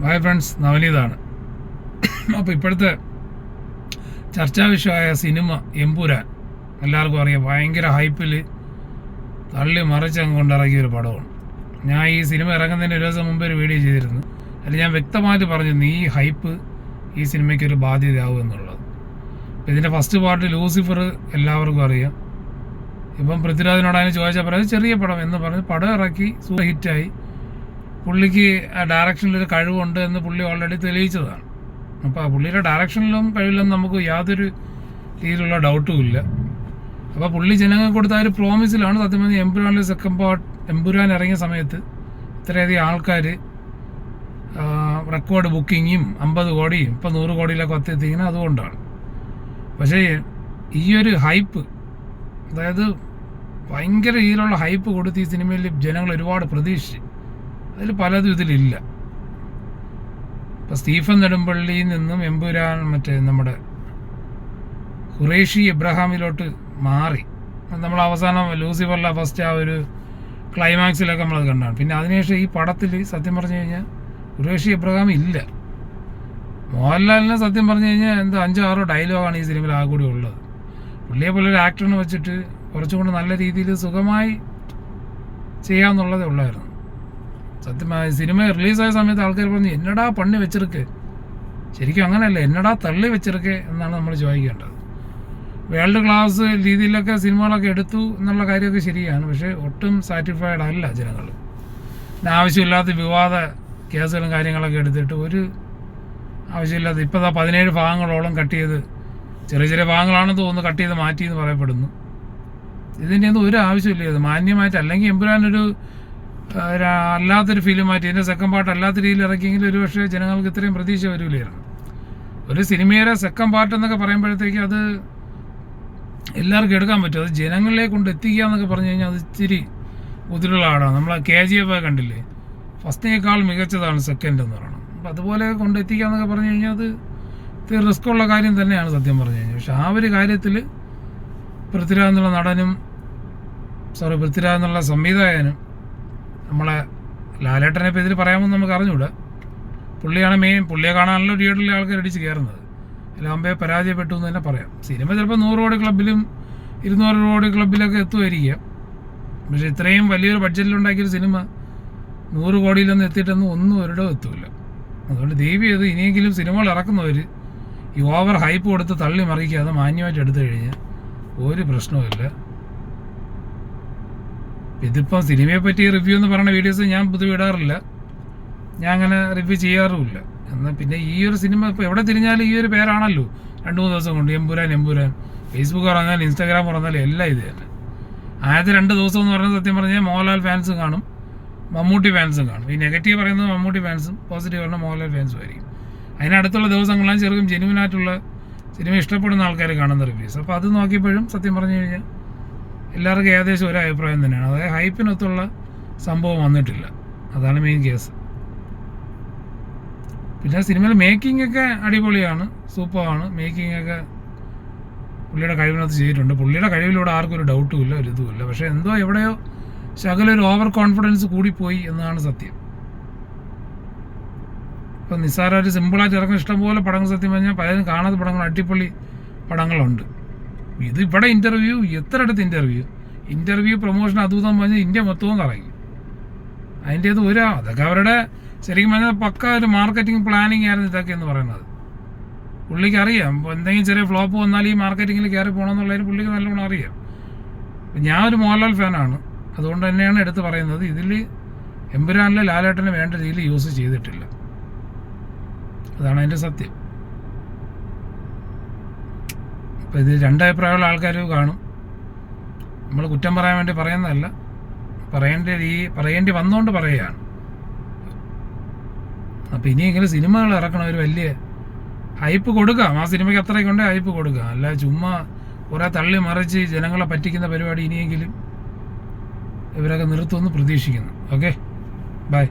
Hi friends നവനീതാണ്. അപ്പോൾ ഇപ്പോഴത്തെ ചർച്ചാ വിഷയമായ സിനിമ എമ്പുരാൻ. എല്ലാവർക്കും അറിയാം ഭയങ്കര ഹൈപ്പിൽ തള്ളി മറിച്ചങ്ങ് കൊണ്ടിറങ്ങിയ ഒരു പടമാണ്. ഞാൻ ഈ സിനിമ ഇറങ്ങുന്നതിന് ഒരു ദിവസം മുമ്പ് ഒരു വീഡിയോ ചെയ്തിരുന്നു. അതിൽ ഞാൻ വ്യക്തമായിട്ട് പറഞ്ഞിരുന്നു ഈ ഹൈപ്പ് ഈ സിനിമയ്ക്ക് ഒരു ബാധ്യതയാവും എന്നുള്ളത്. അപ്പോൾ ഇതിന്റെ ഫസ്റ്റ് പാർട്ട് ലൂസിഫർ എല്ലാവർക്കും അറിയാം. ഇപ്പം പൃഥ്വിരാജിനോട് അതിന് ചോദിച്ചാൽ ചെറിയ പടം എന്ന് പറഞ്ഞ് പടം ഇറക്കി സൂപ്പർ ഹിറ്റായി. പുള്ളിക്ക് ഒരു കഴിവുണ്ട് എന്ന് പുള്ളി ഓൾറെഡി തെളിയിച്ചതാണ്. അപ്പോൾ ആ പുള്ളിയുടെ ഡയറക്ഷനിലും കഴിവില്ലെന്ന് നമുക്ക് യാതൊരു രീതിയിലുള്ള ഡൗട്ടും ഇല്ല. അപ്പോൾ പുള്ളി ജനങ്ങൾക്ക് കൊടുത്ത ഒരു പ്രോമിസിലാണ് സത്യം പറഞ്ഞാൽ എംപുരാനിലെ സെക്കൻഡ് പാർട്ട് എംപുരാൻ ഇറങ്ങിയ സമയത്ത് ഇത്രയധികം ആൾക്കാർ റെക്കോർഡ് ബുക്കിങ്ങും അമ്പത് കോടിയും ഇപ്പം നൂറ് കോടിയിലൊക്കെ ഒത്തെത്തിക്കുന്നത് അതുകൊണ്ടാണ്. പക്ഷേ ഈ ഒരു ഹൈപ്പ് അതായത് ഭയങ്കര രീതിയിലുള്ള ഹൈപ്പ് കൊടുത്ത് ഈ സിനിമയിൽ ജനങ്ങൾ ഒരുപാട് പ്രതീക്ഷിച്ചു. അതിൽ പലതും ഇതിലില്ല. ഇപ്പം സ്റ്റീഫൻ നെടുമ്പള്ളിയിൽ നിന്നും എമ്പുരാൻ മറ്റേ നമ്മുടെ ഖുറേഷി എബ്രഹാമിലോട്ട് മാറി. നമ്മൾ അവസാനം ലൂസിഫറിലെ ഫസ്റ്റ് ആ ഒരു ക്ലൈമാക്സിലൊക്കെ നമ്മളത് കണ്ടാണ്. പിന്നെ അതിനുശേഷം ഈ പടത്തിൽ സത്യം പറഞ്ഞു കഴിഞ്ഞാൽ ഖുറേഷി എബ്രഹാം ഇല്ല. മോഹൻലാലിനെ സത്യം പറഞ്ഞു കഴിഞ്ഞാൽ എന്തോ അഞ്ചോ ആറോ ഡയലോഗാണ് ഈ സിനിമയിൽ ആ കൂടി ഉള്ളത്. പുള്ളിയെ പോലെ ഒരു ആക്ടറിനെ വെച്ചിട്ട് കുറച്ചുകൂടി നല്ല രീതിയിൽ സുഖമായി ചെയ്യാമെന്നുള്ളതേ ഉള്ളായിരുന്നു. സത്യം ആ സിനിമ റിലീസായ സമയത്ത് ആൾക്കാർ പറഞ്ഞു എന്നടാ പണി വെച്ചിരിക്ക്? ശരിക്കും അങ്ങനെയല്ല എന്നടാ തള്ളി വെച്ചിരിക്കെ? എന്നാണ് നമ്മൾ ചോദിക്കേണ്ടത്. വേൾഡ് ക്ലാസ് രീതിയിലൊക്കെ സിനിമകളൊക്കെ എടുത്തു എന്നുള്ള കാര്യമൊക്കെ ശരിയാണ് പക്ഷേ ഒട്ടും സാറ്റിസ്ഫൈഡ് അല്ല ജനങ്ങൾ. ആവശ്യമില്ലാത്ത വിവാദ കേസുകളും കാര്യങ്ങളൊക്കെ എടുത്തിട്ട് ഒരു ആവശ്യമില്ലാത്ത ഇപ്പോൾ ആ പതിനേഴ് ഭാഗങ്ങളോളം കട്ട് ചെയ്ത് ചെറിയ ചെറിയ ഭാഗങ്ങളാണെന്ന് തോന്നുന്നു കട്ട് ചെയ്ത് മാറ്റി എന്ന് പറയപ്പെടുന്നു. ഇതിന്റെ ഒന്നും ഒരു ആവശ്യമില്ല ഇത് മാന്യമായിട്ട് അല്ലെങ്കിൽ എമ്പുരാനൊരു ആ, ഫീൽ മാറ്റി. എന്റെ സെക്കൻഡ് പാർട്ട് അല്ലാത്ത രീതിയിൽ ഇറക്കിയെങ്കിൽ ഒരു പക്ഷേ ജനങ്ങൾക്ക് ഇത്രയും പ്രതീക്ഷ വരില്ലായിരുന്നു ഒരു സിനിമയുടെ സെക്കൻഡ് പാർട്ട് എന്നൊക്കെ പറയുമ്പോഴത്തേക്ക് അത് എല്ലാവർക്കും എടുക്കാൻ പറ്റും. അത് ജനങ്ങളെ കൊണ്ട് എത്തിക്കുക എന്നൊക്കെ പറഞ്ഞു കഴിഞ്ഞാൽ അത് ഇച്ചിരി ബുദ്ധിമുട്ടുള്ള ആടാണ് നമ്മൾ കെ ജി എഫ് കണ്ടില്ലേ? ഫസ്റ്റിനേക്കാൾ മികച്ചതാണ് സെക്കൻഡ് എന്ന് പറയണം. അപ്പം അതുപോലെ കൊണ്ട് എത്തിക്കുക എന്നൊക്കെ പറഞ്ഞു കഴിഞ്ഞാൽ അത് ഇത്തിരി റിസ്ക്കുള്ള കാര്യം തന്നെയാണ് സത്യം പറഞ്ഞു കഴിഞ്ഞാൽ. പക്ഷെ ആ ഒരു കാര്യത്തിൽ പൃഥ്വിരാജ് എന്നുള്ള നടനും സോറി പൃഥ്വിരാജ് എന്നുള്ള സംവിധായകനും നമ്മളെ ലാലേട്ടനെ ഇപ്പോൾ ഇതിൽ പറയാമെന്ന് നമുക്ക് അറിഞ്ഞൂടെ. പുള്ളിയാണ് മെയിൻ പുള്ളിയെ കാണാനുള്ള തിയേറ്ററിലെ ആൾക്കാർ അടിച്ച് കയറുന്നത് ലാംബയെ പരാജയപ്പെട്ടു എന്ന് തന്നെ പറയാം. സിനിമ ചിലപ്പോൾ നൂറ് കോടി ക്ലബിലും ഇരുന്നൂറ് കോടി ക്ലബിലൊക്കെ എത്തുമായിരിക്കാം. പക്ഷേ ഇത്രയും വലിയൊരു ബഡ്ജറ്റിലുണ്ടാക്കിയൊരു സിനിമ നൂറ് കോടിയിലൊന്നും എത്തിയിട്ടൊന്നും ഒന്നും ഒരിടവും എത്തൂല. അതുകൊണ്ട് ദേവി അത് ഇനിയെങ്കിലും സിനിമകൾ ഇറക്കുന്നവർ ഈ ഓവർ ഹൈപ്പ് കൊടുത്ത് തള്ളി മറിക്കാതെ മാന്യമായിട്ട് എടുത്തു കഴിഞ്ഞാൽ ഒരു പ്രശ്നവുമില്ല. ഇതിപ്പം സിനിമയെ പറ്റി റിവ്യൂ എന്ന് പറയുന്ന വീഡിയോസ് ഞാൻ പൊതുവെ ഇടാറില്ല. ഞാൻ അങ്ങനെ റിവ്യൂ ചെയ്യാറുമില്ല. എന്നാൽ പിന്നെ ഈ ഒരു സിനിമ ഇപ്പോൾ എവിടെ തിരിഞ്ഞാലും ഈ ഒരു പേരാണല്ലോ. രണ്ട് മൂന്ന് ദിവസം കൊണ്ട് എമ്പുരാൻ എമ്പുരാൻ. ഫേസ്ബുക്ക് പറഞ്ഞാലും ഇൻസ്റ്റാഗ്രാം പറഞ്ഞാലും എല്ലാം ഇത് തന്നെ. ആദ്യത്തെ രണ്ട് ദിവസം എന്ന് പറയുന്നത് സത്യം പറഞ്ഞാൽ മോഹൻലാൽ ഫാൻസും കാണും. മമ്മൂട്ടി ഫാൻസും കാണും. ഈ നെഗറ്റീവ് പറയുന്നത് മമ്മൂട്ടി ഫാൻസും പോസിറ്റീവ് പറഞ്ഞാൽ മോഹൻലാൽ ഫാൻസും ആയിരിക്കും. അതിനടുത്തുള്ള ദിവസങ്ങളാണ് ചെറുക്കും ജെനുവിനായിട്ടുള്ള സിനിമ ഇഷ്ടപ്പെടുന്ന ആൾക്കാർ കാണുന്ന റിവ്യൂസ് അപ്പോൾ അത് നോക്കിയപ്പോഴും സത്യം പറഞ്ഞു കഴിഞ്ഞാൽ എല്ലാവർക്കും ഏകദേശം ഒരു അഭിപ്രായം തന്നെയാണ്. അതായത് ഹൈപ്പിനൊത്തുള്ള സംഭവം വന്നിട്ടില്ല. അതാണ് മെയിൻ കേസ് പിന്നെ സിനിമയിൽ മേക്കിംഗ് ഒക്കെ അടിപൊളിയാണ്. സൂപ്പറാണ്. മേക്കിംഗ് ഒക്കെ പുള്ളിയുടെ കഴിവിനകത്ത് ചെയ്തിട്ടുണ്ട്. പുള്ളിയുടെ കഴിവിലൂടെ ആർക്കും ഒരു ഡൗട്ടും ഇല്ല ഒരു ഇതുമില്ല പക്ഷേ എന്തോ എവിടെയോ ശകലൊരു ഒരു ഓവർ കോൺഫിഡൻസ് കൂടിപ്പോയി എന്നതാണ് സത്യം. ഇപ്പം നിസ്സാരമായിട്ട് സിമ്പിളായിട്ട് ഇറങ്ങുന്ന ഇഷ്ടംപോലെ പടങ്ങൾ സത്യം പറഞ്ഞാൽ പലരും കാണാത്ത പടങ്ങൾ അടിപൊളി പടങ്ങളുണ്ട്. ഇത് ഇവിടെ ഇന്റർവ്യൂ എത്ര അടുത്ത് ഇന്റർവ്യൂ ഇന്റർവ്യൂ പ്രൊമോഷൻ അതും പറഞ്ഞാൽ ഇന്ത്യ മൊത്തവും കറങ്ങി. അതിന്റെ അത് ഒരു അതൊക്കെ അവരുടെ ശരിക്കും പറഞ്ഞാൽ പക്ക ഒരു മാർക്കറ്റിംഗ് പ്ലാനിങ് ആയിരുന്നു ഇതൊക്കെ എന്ന് പറയുന്നത്. പുള്ളിക്ക് അറിയാം. എന്തെങ്കിലും ചെറിയ ഫ്ലോപ്പ് വന്നാൽ ഈ മാർക്കറ്റിങ്ങിൽ കയറി പോകണമെന്നുള്ളതിന് പുള്ളിക്ക് നല്ലോണം അറിയാം. ഞാൻ ഒരു മോഹൻലാൽ ഫാനാണ്. അതുകൊണ്ട് തന്നെയാണ് എടുത്ത് പറയുന്നത്. ഇതിൽ എമ്പുരാനിലെ ലാലേട്ടനെ വേണ്ട രീതിയിൽ യൂസ് ചെയ്തിട്ടില്ല. അതാണ് അതിന്റെ സത്യം. അപ്പോൾ ഇത് രണ്ടഭിപ്രായമുള്ള ആൾക്കാർ കാണും. നമ്മൾ കുറ്റം പറയാൻ വേണ്ടി പറയുന്നതല്ല. പറയേണ്ട രീ പറയേണ്ടി വന്നുകൊണ്ട് പറയുകയാണ്. അപ്പോൾ ഇനിയെങ്കിലും സിനിമകൾ ഇറക്കണം ഒരു വലിയ ഹൈപ്പ് കൊടുക്കാം. ആ സിനിമയ്ക്ക് അത്രയ്ക്ക് ഉണ്ടെങ്കിൽ ഹൈപ്പ് കൊടുക്കാം. അല്ല ചുമ്മാ കുറേ തള്ളി മറിച്ച് ജനങ്ങളെ പറ്റിക്കുന്ന പരിപാടി ഇനിയെങ്കിലും ഇവരൊക്കെ നിർത്തുമെന്ന് പ്രതീക്ഷിക്കുന്നു. ഓക്കെ? ബൈ.